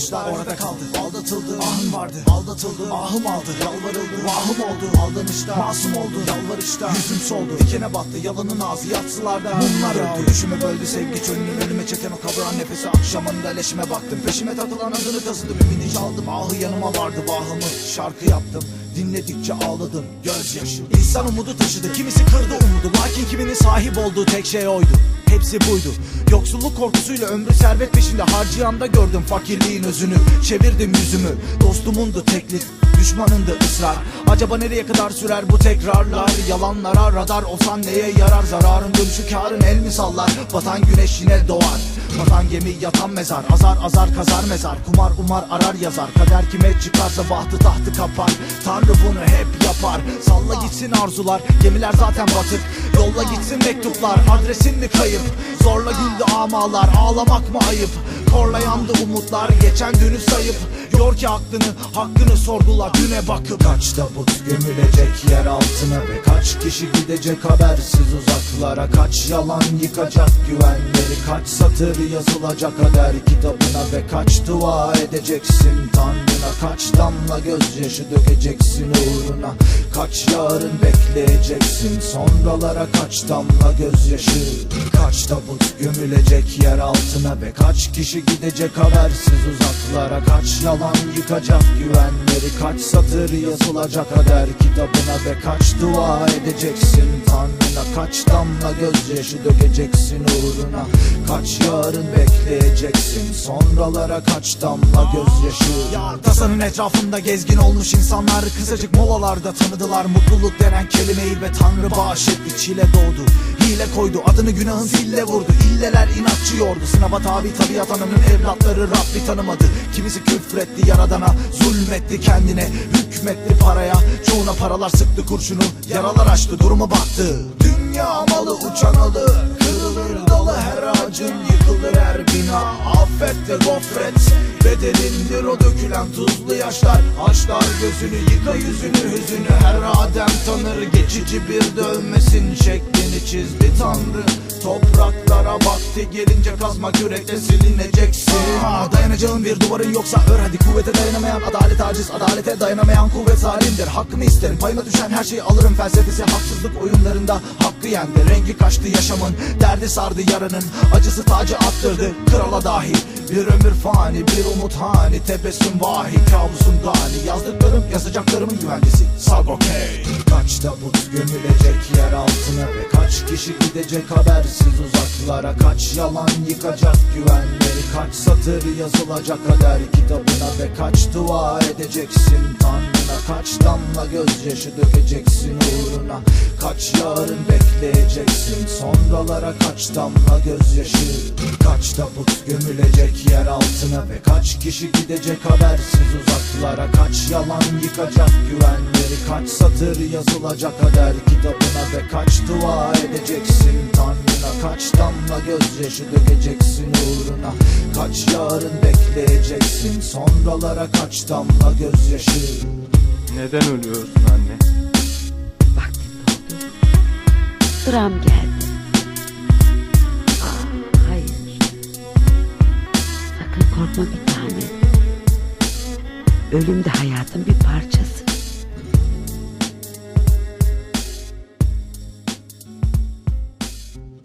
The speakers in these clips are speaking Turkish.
bakışlar orada kaldı. Aldatıldı. Ahım vardı. Aldatıldı. Ahım aldı. Yalvarıldı. Vahım oldu. Aldanışta masum oldu. Yalvarışta yüzüm soldu. Dikene battı. Yalanın ağzı yatsılarda. Mumlar öldü. Düşümü böldü sevgi çölünün önüme çeken o kavuran nefesi. Akşamında leşime baktım. Peşime takılan adını kazıdım. Ümidi çaldım ahı yanıma vardı vahımı Şarkı yaptım. Dinledikçe ağladım. Gözyaşı İnsan umudu taşıdı. Kimisi kırdı umudu. Lakin kiminin sahip olduğu tek şey oydu Hepsi buydu. Yoksulluk korkusuyla ömrü servet peşinde harcayanda gördüm fakirliğin özünü. Çevirdim yüzümü. Dostumundu teklif Düşmanındı ısrar. Acaba nereye kadar sürer bu tekrarlar? Yalanlara radar olsan neye yarar? Zararın dönüşü karın el mi sallar Vatan güneş yine doğar. Vatan gemi yatan mezar. Azar azar kazar mezar. Kumar umar arar yazar. Kader kime çıkarsa bahtı tahtı kapar. Tanrı bunu hep yapar. Salla gitsin arzular. Gemiler zaten batık Yolla gitsin mektuplar Adresin mi kayıp? Zorla güldü amalar Ağlamak mı ayıp Korla yandı umutlar Geçen dünü sayıp Yor ki aklını hakkını sorgula Düne bakıp Kaç tabut gömülecek yer altına Ve kaç kişi gidecek habersiz uzaklara? Kaç yalan yıkacak güvenleri Kaç satır yazılacak kader kitabına Ve kaç dua edeceksin Tanrına? Kaç damla gözyaşı dökeceksin uğruna? Kaç yarın bekleyeceksin Sonralara? Kaç damla gözyaşı? Kaç tabut gömülecek yer altına Ve kaç kişi gidecek habersiz uzaklara. Kaç yalan yıkacak güvenleri Kaç satır yazılacak kader kitabına Ve kaç dua edeceksin Tanrına. Kaç damla gözyaşı dökeceksin uğruna. Kaç yarın bekleyeceksin Sonralara. Kaç damla gözyaşı. Ya tasanın etrafında gezgin olmuş insanlar Kısacık molalarda tanıdılar. Mutluluk denen kelimeyi ve Tanrı bağışetti Çile doğdu Hile koydu. Adını günahın zille vurdu İlleler inatçı yordu Sınava tabi tabiat ananın evlatları Rabbi tanımadı. Kimisi küfretti yaradana Zulmetti kendine. Hükmetti paraya Çoğuna paralar sıktı kurşunu. Yaralar açtı durumu baktı Dünya malı uçan alı Kırılır dalı her ağacın. Yıkılır her bina Affettir gofret. Bedelindir o dökülen tuzlu yaşlar. Açlar gözünü yıka yüzünü hüzünü. Her adem tanır geçici bir dövmesin. Şeklini çizdi tanrı Topraklara vakti gelince kazma kürekle silineceksin. Aa, Dayanacağın bir duvarın yoksa ör hadi. Kuvvete dayanamayan adalet aciz Adalete dayanamayan kuvvet zalimdir Hakkımı isterim payıma düşen her şeyi alırım. Felsefesi haksızlık oyunlarında hakkı yendi Rengi kaçtı yaşamın derdi sardı yaranın. Acısı tacı attırdı krala dahi Bir ömür fani bir umut hani. Tebessüm vahi kabusun gani. Yazdıklarım yazacaklarımın güvencesi. Sagokey Kaç tabut gömülecek yer altına Ve kaç kişi gidecek habersiz uzaklara Kaç yalan yıkacak güvenleri Kaç satır yazılacak kader kitabına Ve kaç dua edeceksin Tanrına Kaç damla gözyaşı dökeceksin uğruna Kaç yarın bekleyeceksin Sonralara kaç damla gözyaşı Kaç tabut gömülecek yer altına Ve kaç kişi gidecek habersiz uzaklara Kaç yalan yıkacak güvenleri Kaç satır yazılacak kader kitabına Ve kaç dua edeceksin Tanrına Kaç damla gözyaşı dökeceksin uğruna Kaç yarın bekleyeceksin Sonralara kaç damla gözyaşı Neden ölüyorsun anne? Vaktim doldu. Sıram geldi. Hayır. Sakın korkma bir tane. Ölüm de hayatın bir parçası.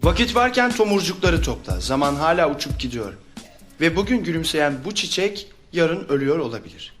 Vakit varken tomurcukları topla. Zaman hala uçup gidiyor. Ve bugün gülümseyen bu çiçek yarın ölüyor olabilir.